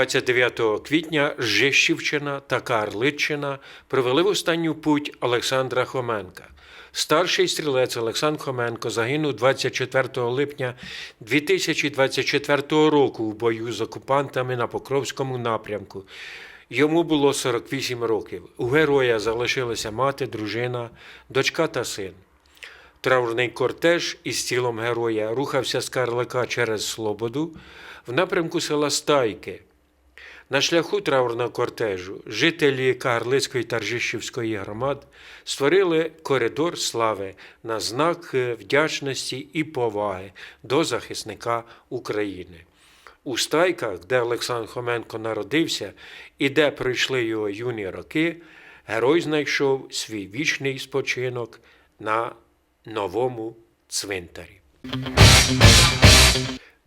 29 квітня Жищівщина та Карличчина привели в останню путь Олександра Хоменка. Старший стрілець Олександр Хоменко загинув 24 липня 2024 року у бою з окупантами на Покровському напрямку. Йому було 48 років. У героя залишилися мати, дружина, дочка та син. Траурний кортеж із тілом героя рухався з Карлика через Слободу в напрямку села Стайки. На шляху траурного кортежу жителі Кагарлицької та Ржищівської громад створили коридор слави на знак вдячності і поваги до захисника України. У Стайках, де Олександр Хоменко народився і де пройшли його юні роки, герой знайшов свій вічний спочинок на новому цвинтарі.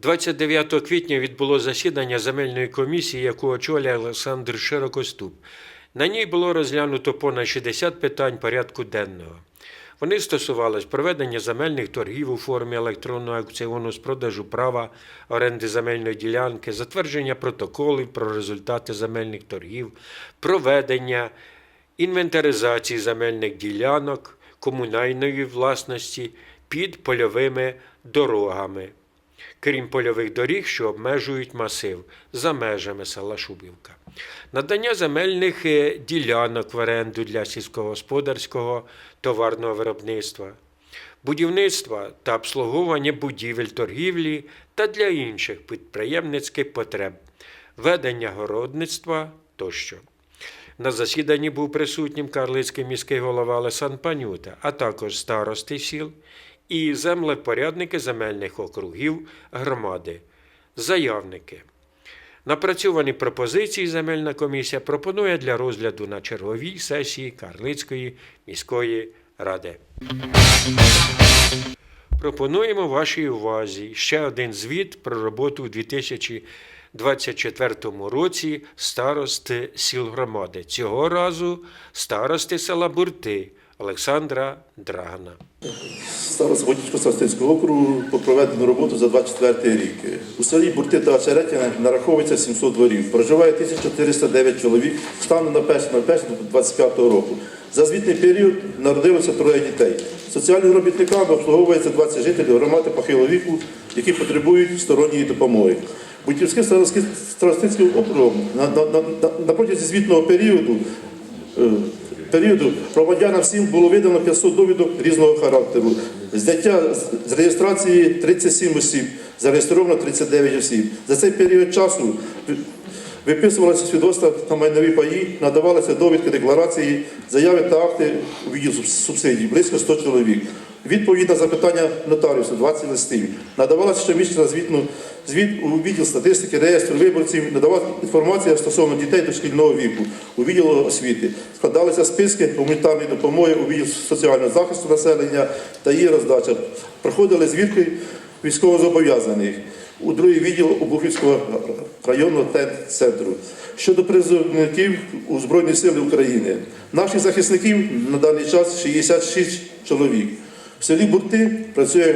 29 квітня відбуло засідання земельної комісії, яку очолює Олександр Широкоступ. На ній було розглянуто понад 60 питань порядку денного. Вони стосувались проведення земельних торгів у формі електронного аукціону з продажу права оренди земельної ділянки, затвердження протоколів про результати земельних торгів, проведення інвентаризації земельних ділянок комунальної власності під польовими дорогами крім польових доріг, що обмежують масив за межами села Шубівка. Надання земельних е, ділянок в оренду для сільськогосподарського товарного виробництва, будівництва та обслуговування будівель торгівлі та для інших підприємницьких потреб, ведення городництва тощо. На засіданні був присутнім Карлицький міський голова Олесан Панюта, а також старости сіл і землепорядники земельних округів громади, заявники. Напрацьовані пропозиції земельна комісія пропонує для розгляду на черговій сесії Карлицької міської ради. Пропонуємо вашій увазі ще один звіт про роботу у 2024 році старости сіл громади. Цього разу старости села Бурти Олександра Драгана. Староста Водічко Старостинського округу по проведену роботу за 24 рік. У селі Бурти та Очеретяне нараховується 700 дворів. Проживає 1409 чоловік станом на 1.01.25 року. За звітний період народилося троє дітей. Соціальними робітниками обслуговується 20 жителів громади похилого віку, які потребують сторонньої допомоги. Бутівським старостинським округом на, на, на, на протязі звітного періоду е, періоду громадянам всім було видано 500 довідок різного характеру. Зняття з- реєстрації 37 осіб, зареєстровано 39 осіб. За цей період часу ви- виписувалися свідоцтва на майнові паї, надавалися довідки декларації, заяви та акти у відділ субсидій, близько 100 чоловік. Відповідь на запитання нотаріусу 20 листів. Надавалася щомісячна звітну звіт у відділ статистики, реєстру виборців, надавалася інформація стосовно дітей дошкільного віку у відділ освіти. Складалися списки гуманітарної допомоги у відділ соціального захисту населення та її роздача. Проходили звірки військовозобов'язаних у другий відділ Обухівського районного центру. Щодо призовників у Збройні Сили України. Наших захисників на даний час 66 чоловік. В селі Бурти працює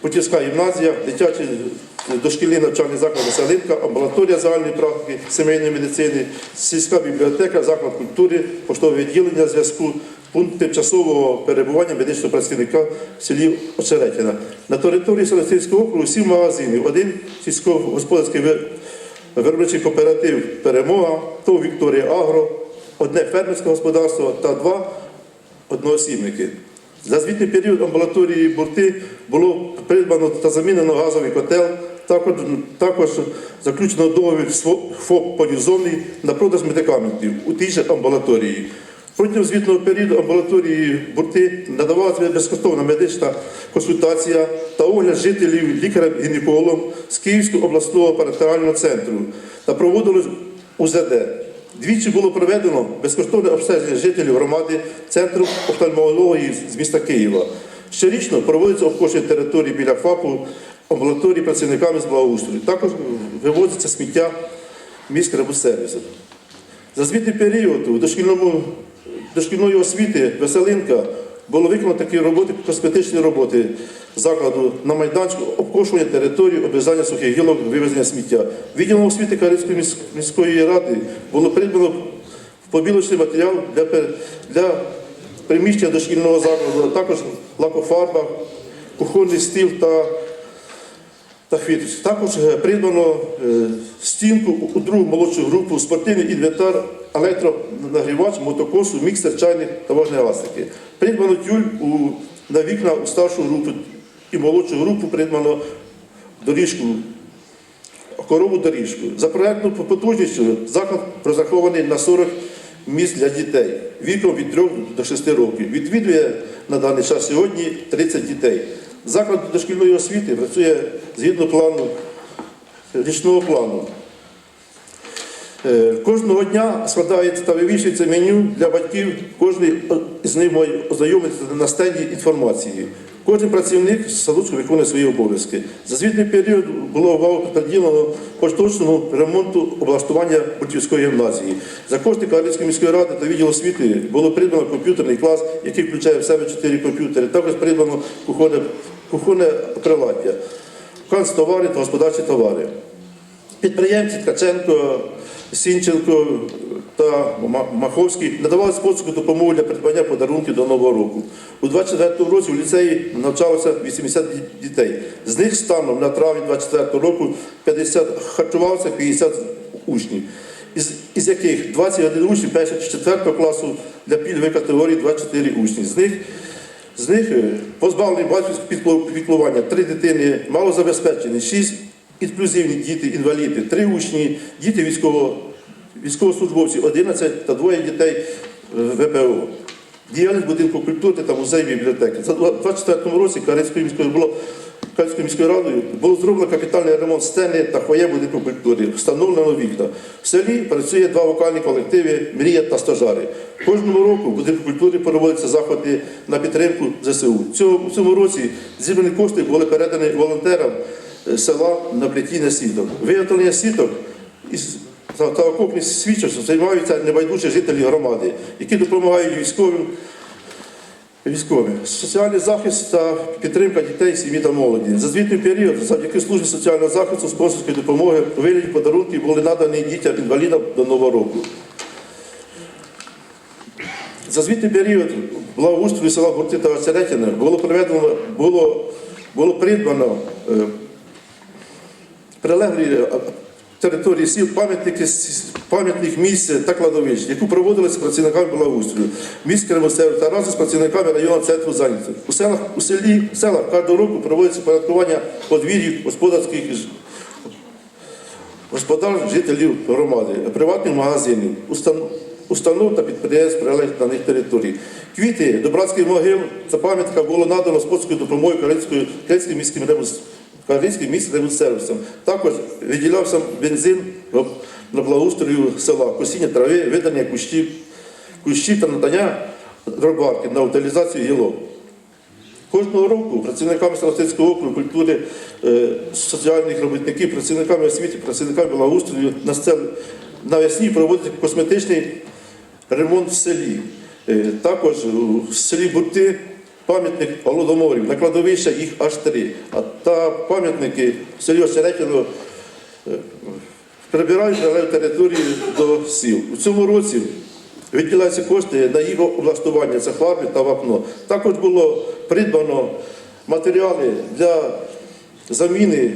Путівська гімназія, дитячий дошкільний навчальний заклад Веселинка, амбулаторія загальної практики, сімейної медицини, сільська бібліотека, заклад культури, поштове відділення зв'язку, пункт тимчасового перебування медичного працівника в селі Очеретіна. На території Селестинського округу сім магазинів, один сільськогосподарський виробничий кооператив Перемога, то Вікторія Агро, одне фермерське господарство та два одноосібники. За звітний період амбулаторії Бурти було придбано та замінено газовий котел, також, також заключено договір ФОП «Полізонний» на продаж медикаментів у тій же амбулаторії. Протягом звітного періоду амбулаторії Бурти надавалася безкоштовна медична консультація та огляд жителів лікарем-гінекологом з Київського обласного паратеріального центру та проводили УЗД. Двічі було проведено безкоштовне обстеження жителів громади Центру офтальмології з міста Києва. Щорічно проводиться обходження території біля ФАПу, амбулаторії працівниками з благоустрою. Також вивозиться сміття міськребусервісу. За звітний період у дошкільному, дошкільної освіти Веселинка було виконано такі роботи, косметичні роботи закладу на майданчику, обкошування території, обрізання сухих гілок, вивезення сміття. Відділом освіти Карицької міс- міської ради було придбано побілочний матеріал для, для приміщення дошкільного закладу, а також лакофарба, кухонний стіл та та хвіточки. Також е, придбано е, стінку у другу молодшу групу, спортивний інвентар, електронагрівач, мотокосу, міксер, чайник та вогнегасники. Придбано тюль у, на вікна у старшу групу і молодшу групу придбано доріжку, корову доріжку. За проєктною потужністю заклад розрахований на 40 місць для дітей віком від 3 до 6 років. Відвідує на даний час сьогодні 30 дітей. Заклад дошкільної освіти працює згідно плану, річного плану. Е, Кожного дня складається та вивішується меню для батьків. Кожен з них може ознайомитися на стенді інформації. Кожен працівник садочку виконує свої обов'язки. За звітний період було увагу приділено поточному ремонту облаштування Буртівської гімназії. За кошти Карлівської міської ради та відділу освіти було придбано комп'ютерний клас, який включає в себе 4 комп'ютери. Також придбано кухонне, кухонне приладдя, канцтовари та господарчі товари. Підприємці Ткаченко, Сінченко та Маховський надавали спонсорську допомогу для придбання подарунків до Нового року. У 24 році в ліцеї навчалося 80 дітей. З них станом на травень 24 року 50 харчувалося 50 учнів, із, із яких 21 учнів 4 класу для пільгової категорії 24 учні. З них з них е, позбавлені батьківського піклування три дитини, малозабезпечені, шість інклюзивні діти, інваліди, три учні, діти військово, військовослужбовці, 11 та двоє дітей е, ВПО. Діяльність будинку культури та музею бібліотеки. За 24 році Карицькою міською було Кальською міською радою було зроблено капітальний ремонт сцени та фоє будинку культури, встановлено вікна. В селі працює два вокальні колективи Мрія та стажари. Кожного року в будинку культури проводяться заходи на підтримку ЗСУ. В цьому, в цьому році зібрані кошти були передані волонтерам села на плетіння сіток. Виготовлення сіток та, окопних свічок займаються небайдужі жителі громади, які допомагають військовим військовим. Соціальний захист та підтримка дітей, сім'ї та молоді. За звітний період, завдяки службі соціального захисту, спонсорської допомоги, у вигляді подарунків були надані дітям інвалідам до Нового року. За звітний період благоустрою села Бурти та Очеретіна було було, було придбано е, прилеглі е, території сіл, пам'ятники, пам'ятних місць та кладовищ, яку проводили з працівниками благоустрою, міськ Кривосеру та разом з працівниками районного центру зайнятості. У селах, у селі, в селах кожного року проводиться порядкування подвір'їв господарських ж- господар жителів громади, приватних магазинів, устан- установ та підприємств прилеглих на них територій. Квіти до братських могил це пам'ятка було надано спонсорською допомогою Калинським міським Калинським міським сервісом. Також виділявся бензин на- благоустрою села, косіння трави, видання кущів, кущів та надання дробарки на утилізацію гілок. Кожного року працівниками Старостинського округу культури, е, соціальних робітників, працівниками освіти, працівниками благоустрою на навесні проводять косметичний ремонт в селі. Е, Також у селі Бурти пам'ятник голодоморів, на кладовища їх аж три. А та пам'ятники в селі Осеретіно прибирають прилеглу територію до сіл. У цьому році виділяються кошти на їх облаштування, це фарби та вапно. Також було придбано матеріали для заміни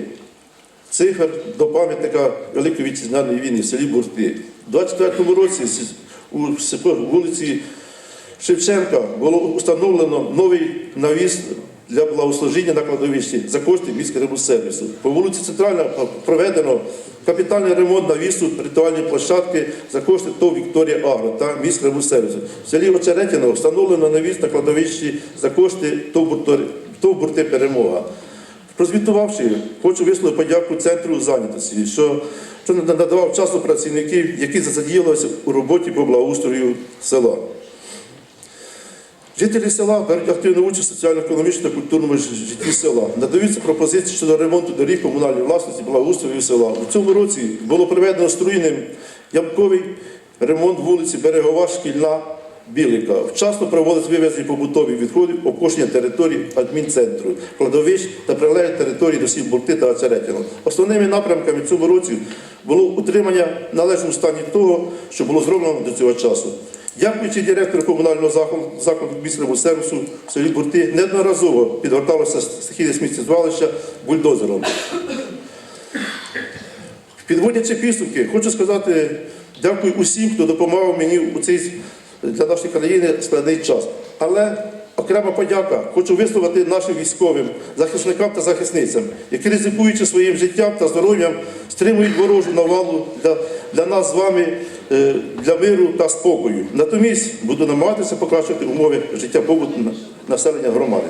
цифр до пам'ятника Великої вітчизняної війни в селі Бурти. У 24 році у вулиці Шевченка було встановлено новий навіс для благослужіння на кладовищі за кошти міського сервісу. По вулиці Центральна проведено капітальний ремонт навісу ритуальної площадки за кошти ТОВ Вікторія Агро та міського сервісу. В селі Очеретіно встановлено навіс на кладовищі за кошти ТОВ Бурти Перемога. Прозвітувавши, хочу висловити подяку центру зайнятості, що, що надавав часу працівників, які задіялися у роботі по благоустрою села. Жителі села беруть активну участь у соціально-економічному та культурному житті села. Надаються пропозиції щодо ремонту доріг комунальної власності, благоустрою села. У цьому році було проведено струйним ямковий ремонт вулиці Берегова, Шкільна Білика. Вчасно проводить вивезення побутових відходів, окошення території адмінцентру, кладовищ та прилеглих територій до сіл Бурти та Ацеретіно. Основними напрямками в цьому році було утримання в належному стані того, що було зроблено до цього часу. Дякуючи директору комунального закладу, місцевого сервісу в селі Бурти, неодноразово підгорталося стихійне сміттєзвалище бульдозером. Підводячи підсумки, хочу сказати дякую усім, хто допомагав мені у цей для нашої країни складний час. Але окрема подяка хочу висловити нашим військовим, захисникам та захисницям, які ризикуючи своїм життям та здоров'ям, стримують ворожу навалу для, для нас з вами, е, для миру та спокою. Натомість буду намагатися покращити умови життя побуту населення громади.